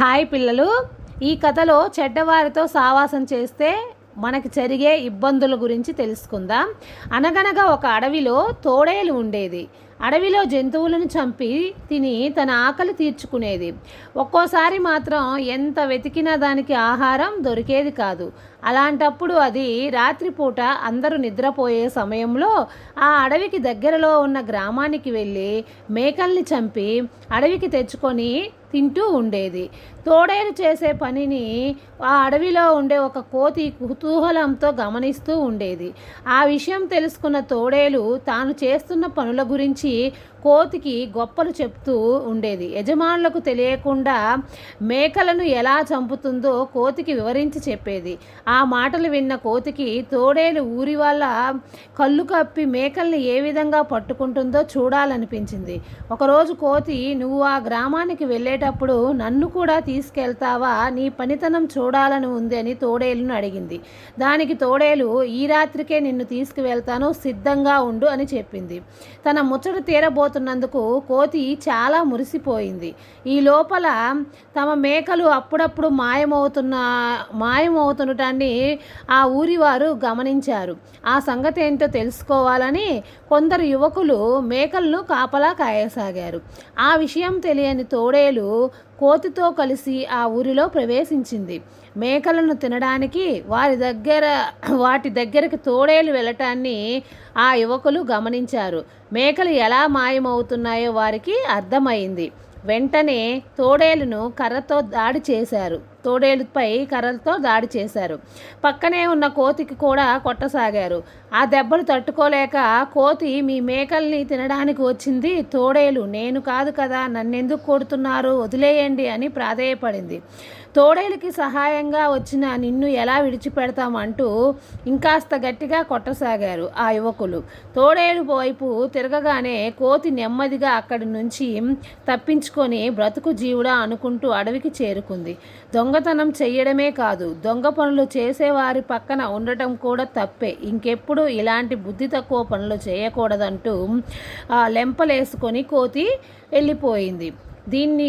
Hi పిల్లలు. ఈ కథలో చెడ్డవారితో సావాసం చేస్తే మనకి జరిగే ఇబ్బందుల గురించి తెలుసుకుందాం. అనగనగా ఒక అడవిలో తోడేలు ఉండేది. అడవిలో జంతువులను చంపి తిని తన ఆకలి తీర్చుకునేది. ఒక్కోసారి మాత్రం ఎంత వెతికినా దానికి ఆహారం దొరికేది కాదు. అలాంటప్పుడు అది రాత్రిపూట అందరూ నిద్రపోయే సమయంలో ఆ అడవికి దగ్గరలో ఉన్న గ్రామానికి వెళ్ళి మేకల్ని చంపి అడవికి తెచ్చుకొని తింటూ ఉండేది. తోడేలు చేసే పనిని ఆ అడవిలో ఉండే ఒక కోతి కుతూహలంతో గమనిస్తూ ఉండేది. ఆ విషయం తెలుసుకున్న తోడేలు తాను చేస్తున్న పనుల గురించి కోతికి గొప్పలు చెప్తూ ఉండేది. యజమానులకు తెలియకుండా మేకలను ఎలా చంపుతుందో కోతికి వివరించి చెప్పేది. ఆ మాటలు విన్న కోతికి తోడేలు ఊరి వాళ్ళ కళ్ళు కప్పి మేకల్ని ఏ విధంగా పట్టుకుంటుందో చూడాలనిపించింది. ఒకరోజు కోతి నువ్వు ఆ గ్రామానికి వెళ్ళేటప్పుడు నన్ను కూడా తీసుకెళ్తావా? నీ పనితనం చూడాలని ఉంది అని తోడేలును అడిగింది. దానికి తోడేలు ఈ రాత్రికే నిన్ను తీసుకువెళ్తాను సిద్ధంగా ఉండు అని చెప్పింది. తన ముచ్చట తీరబో తీరబోతున్నందుకు కోతి చాలా మురిసిపోయింది. ఈ లోపల తమ మేకలు అప్పుడప్పుడు మాయమవుతున్న మాయమవుతుండటాన్ని ఆ ఊరి వారు గమనించారు. ఆ సంగతి ఏంటో తెలుసుకోవాలని కొందరు యువకులు మేకలను కాపలా కాయసాగారు. ఆ విషయం తెలియని తోడేలు కోతితో కలిసి ఆ ఊరిలో ప్రవేశించింది. మేకలను తినడానికి వారి దగ్గర వాటి దగ్గరికి తోడేలు వెళ్ళటాన్ని ఆ యువకులు గమనించారు. మేకలు ఎలా మాయ మాయమవుతున్నాయో వారికి అర్థమైంది. వెంటనే తోడేలును కర్రతో దాడి చేశారు. తోడేలుపై కర్రలతో దాడి చేశారు. పక్కనే ఉన్న కోతికి కూడా కొట్టసాగారు. ఆ దెబ్బలు తట్టుకోలేక కోతి మీ మేకల్ని తినడానికి వచ్చింది. తోడేలు నేను కాదు కదా నన్నెందుకు కొడుతున్నారు? వదిలేయండి అని ప్రాధేయపడింది. తోడేలుకి సహాయంగా వచ్చిన నిన్ను ఎలా విడిచిపెడతామంటూ ఇంకాస్త గట్టిగా కొట్టసాగారు ఆ యువకులు. తోడేలు వైపు తిరగగానే కోతి నెమ్మదిగా అక్కడి నుంచి తప్పించుకొని బ్రతుకు జీవుడా అనుకుంటూ అడవికి చేరుకుంది. దొంగతనం చెయ్యడమే కాదు దొంగ పనులు చేసేవారి పక్కన ఉండటం కూడా తప్పే. ఇంకెప్పుడు ఇలాంటి బుద్ధి తక్కువ పనులు చేయకూడదంటూ లెంపలేసుకొని కోతి వెళ్ళిపోయింది. దీన్ని